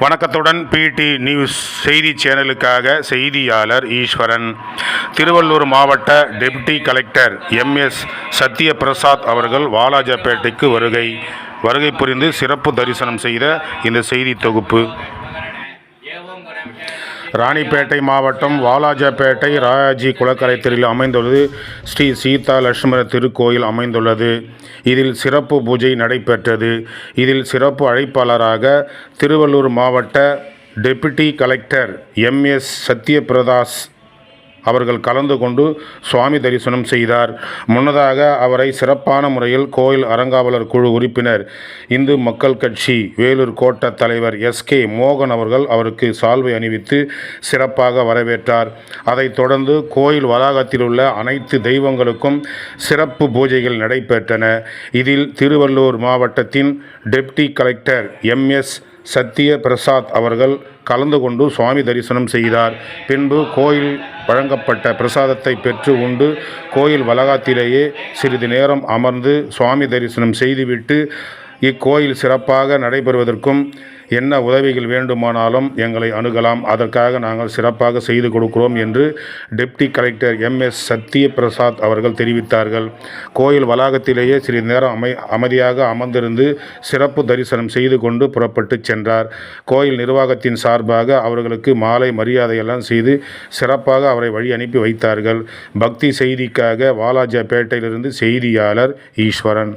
வணக்கத்துடன் பிடி நியூஸ் செய்தி சேனலுக்காக செய்தியாளர் ஈஸ்வரன். திருவள்ளூர் மாவட்ட டெப்டி கலெக்டர் எம்எஸ் சத்யபிரசாத் அவர்கள் வாலாஜாபேட்டைக்கு வருகை. வருகை புரிந்து சிறப்பு தரிசனம் செய்த இந்த செய்தி தொகுப்பு. ராணிப்பேட்டை மாவட்டம் வாலாஜாபேட்டை ராயாஜி குளக்கரை தெருவில் அமைந்துள்ளது. ஸ்ரீ சீதா லட்சுமண திருக்கோயில் அமைந்துள்ளது. இதில் சிறப்பு பூஜை நடைபெற்றது. இதில் சிறப்பு அழைப்பாளராக திருவள்ளூர் மாவட்ட deputy collector M S Sathyapradas அவர்கள் கலந்து கொண்டு சுவாமி தரிசனம் செய்தார். முன்னதாக அவரை சிறப்பான முறையில் கோயில் அறங்காவலர் குழு உறுப்பினர் இந்து மக்கள் கட்சி வேலூர் கோட்ட தலைவர் எஸ்கே மோகன் அவர்கள் அவருக்கு சால்வை அணிவித்து சிறப்பாக வரவேற்றார். அதைத் தொடர்ந்து கோயில் வளாகத்தில் உள்ள அனைத்து தெய்வங்களுக்கும் சிறப்பு பூஜைகள் நடைபெற்றன. இதில் திருவள்ளூர் மாவட்டத்தின் deputy collector MS Sathya Prasad அவர்கள் கலந்து கொண்டு சுவாமி தரிசனம் செய்தார். பின்பு கோயில் வழங்கப்பட்ட பிரசாதத்தை பெற்று உண்டு. கோயில் வளாகத்திலேயே சிறிது நேரம் அமர்ந்து சுவாமி தரிசனம் செய்துவிட்டு இக்கோயில் சிறப்பாக நடைபெறுவதற்கும் என்ன உதவிகள் வேண்டுமானாலும் எங்களை அணுகலாம். அதற்காக நாங்கள் சிறப்பாக செய்து கொடுக்கிறோம் என்று டெப்டி கலெக்டர் எம்எஸ் சத்யபிரசாத் அவர்கள் தெரிவித்தார்கள். கோயில் வளாகத்திலேயே சிறிது நேரம் அமை அமைதியாக அமர்ந்திருந்து சிறப்பு தரிசனம் செய்து கொண்டு புறப்பட்டு சென்றார். கோயில் நிர்வாகத்தின் சார்பாக அவர்களுக்கு மாலை மரியாதையெல்லாம் செய்து சிறப்பாக அவரை வழி அனுப்பி வைத்தார்கள். பக்தி செய்திக்காக வாலாஜாபேட்டையிலிருந்து செய்தியாளர் ஈஸ்வரன்.